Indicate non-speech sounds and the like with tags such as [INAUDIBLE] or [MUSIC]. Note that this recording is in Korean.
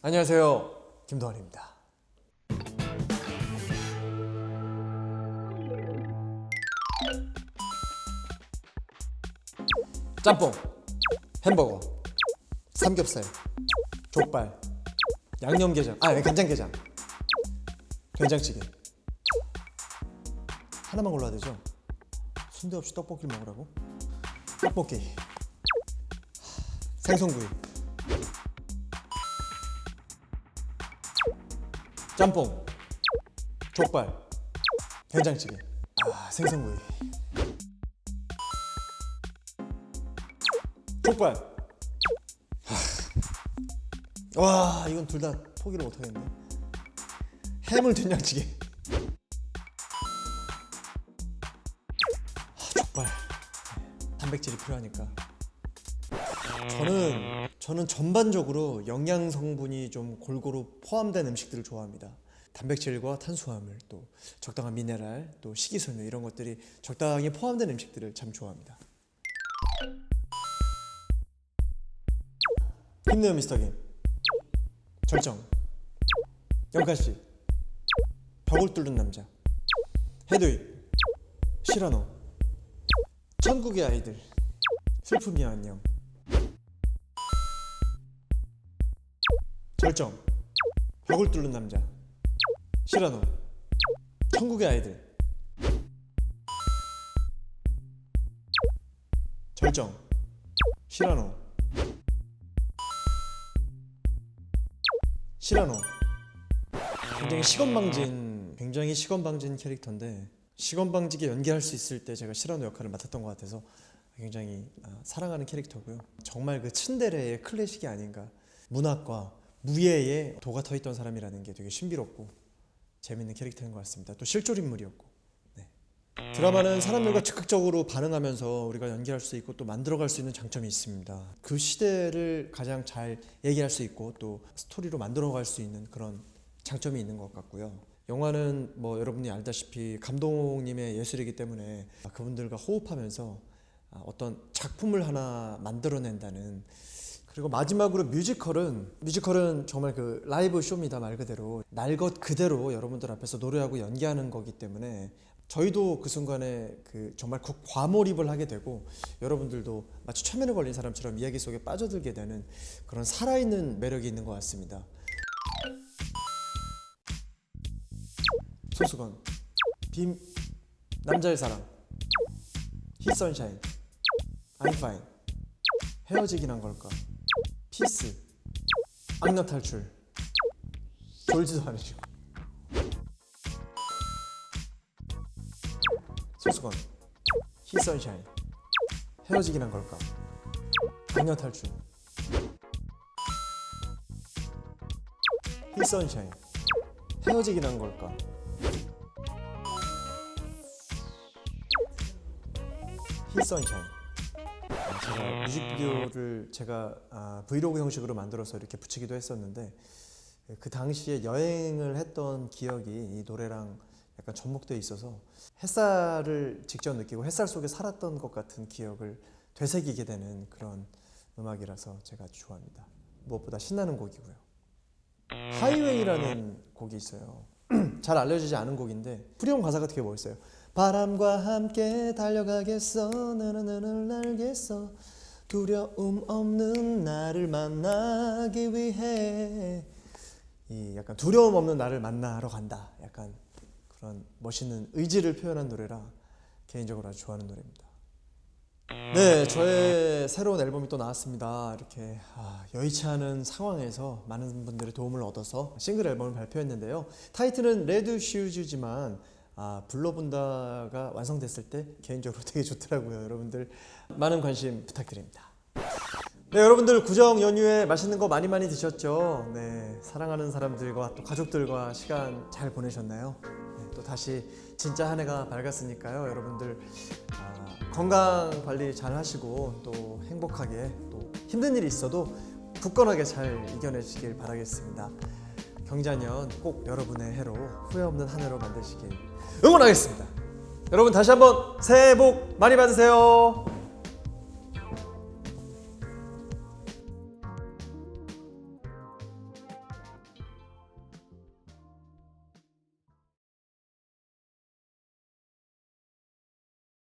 안녕하세요. 김도환입니다. 짬뽕, 햄버거, 삼겹살, 족발, 양념게장, 아 간장게장, 된장찌개. 하나만 골라야 되죠? 순대 없이 떡볶이를 먹으라고? 떡볶이, 생선구이, 짬뽕, 족발, 된장찌개, 아 생선구이, 족발. 하, 와 이건 둘 다 포기를 못하겠네. 해물 된장찌개. 하, 족발. 단백질이 필요하니까. 저는 저는 전반적으로 영양 성분이 좀 골고루 포함된 음식들을 좋아합니다. 단백질과 탄수화물 또 적당한 미네랄 또 식이섬유 이런 것들이 적당히 포함된 음식들을 참 좋아합니다. 힘내요 미스터 김. 절정. 영칸 씨. 벽을 뚫는 남자. 헤드윅. 시라노 천국의 아이들. 슬픔이 안녕 절정. 벽을 뚫는 남자. 시라노 천국의 아이들. 절정. 시라노 시라노 굉장히 시건방진 굉장히 시건방진 캐릭터인데 시건방지게 연기할 수 있을 때 제가 시라노 역할을 맡았던 것 같아서 굉장히 아, 사랑하는 캐릭터고요. 정말 그 츤데레의 클래식이 아닌가. 문학과 무예에 도가 터 있던 사람이라는 게 되게 신비롭고 재밌는 캐릭터인 것 같습니다 또 실존 인물이었고 네. 드라마는 사람들과 즉각적으로 반응하면서 우리가 연기할 수 있고 또 만들어갈 수 있는 장점이 있습니다. 그 시대를 가장 잘 얘기할 수 있고 또 스토리로 만들어갈 수 있는 그런 장점이 있는 것 같고요. 영화는 뭐 여러분이 알다시피 감독님의 예술이기 때문에 그분들과 호흡하면서 어떤 작품을 하나 만들어낸다는 그리고 마지막으로 뮤지컬은 뮤지컬은 정말 그 라이브 쇼입니다 말 그대로. 날 것 그대로 여러분들 앞에서 노래하고 연기하는 거기 때문에 저희도 그 순간에 그 정말 그 과몰입을 하게 되고 여러분들도 마치 최면에 걸린 사람처럼 이야기 속에 빠져들게 되는 그런 살아있는 매력이 있는 것 같습니다. 소수건 빔 남자의 사랑 히선샤인 fine. 헤어지긴 한 걸까 피스 악녀 탈출 졸지도 않으시고. 소수건 히선샤인 헤어지긴 한 걸까? 악녀 탈출. 히선샤인 헤어지긴 한 걸까? 히선샤인 아, 제가 뮤직비디오를 제가 아, 브이로그 형식으로 만들어서 이렇게 붙이기도 했었는데 그 당시에 여행을 했던 기억이 이 노래랑 약간 접목돼 있어서 햇살을 직접 느끼고 햇살 속에 살았던 것 같은 기억을 되새기게 되는 그런 음악이라서 제가 좋아합니다. 무엇보다 신나는 곡이고요. 하이웨이라는 곡이 있어요. [CLEARS THROAT] 잘 알려지지 않은 곡인데 후렴 가사가 되게 멋있어요. 바람과 함께 달려가겠어 나나나를 날겠어 두려움 없는 나를 만나기 위해 이 약간 두려움 없는 나를 만나러 간다. 약간 그런 멋있는 의지를 표현한 노래라 개인적으로 아주 좋아하는 노래입니다. 네, 저의 새로운 앨범이 또 나왔습니다. 이렇게 아, 여의치 않은 상황에서 많은 분들의 도움을 얻어서 싱글 앨범을 발표했는데요. 타이틀은 레드 슈즈지만 아, 불러본다가 완성됐을 때 개인적으로 [LAUGHS] 되게 좋더라고요. 여러분들 많은 관심 부탁드립니다. 네, 여러분들 구정 연휴에 맛있는 거 많이 많이 드셨죠? 네, 사랑하는 사람들과 또 가족들과 시간 잘 보내셨나요? 네, 또 다시 진짜 한 해가 밝았으니까요. 여러분들 아, 건강 관리 잘 하시고 또 행복하게 또 힘든 일이 있어도 굳건하게 잘 이겨내시길 바라겠습니다. 경자년 꼭 여러분의 해로 후회 없는 한 해로 만드시길 응원하겠습니다. 여러분 다시 한번 새해 복 많이 받으세요.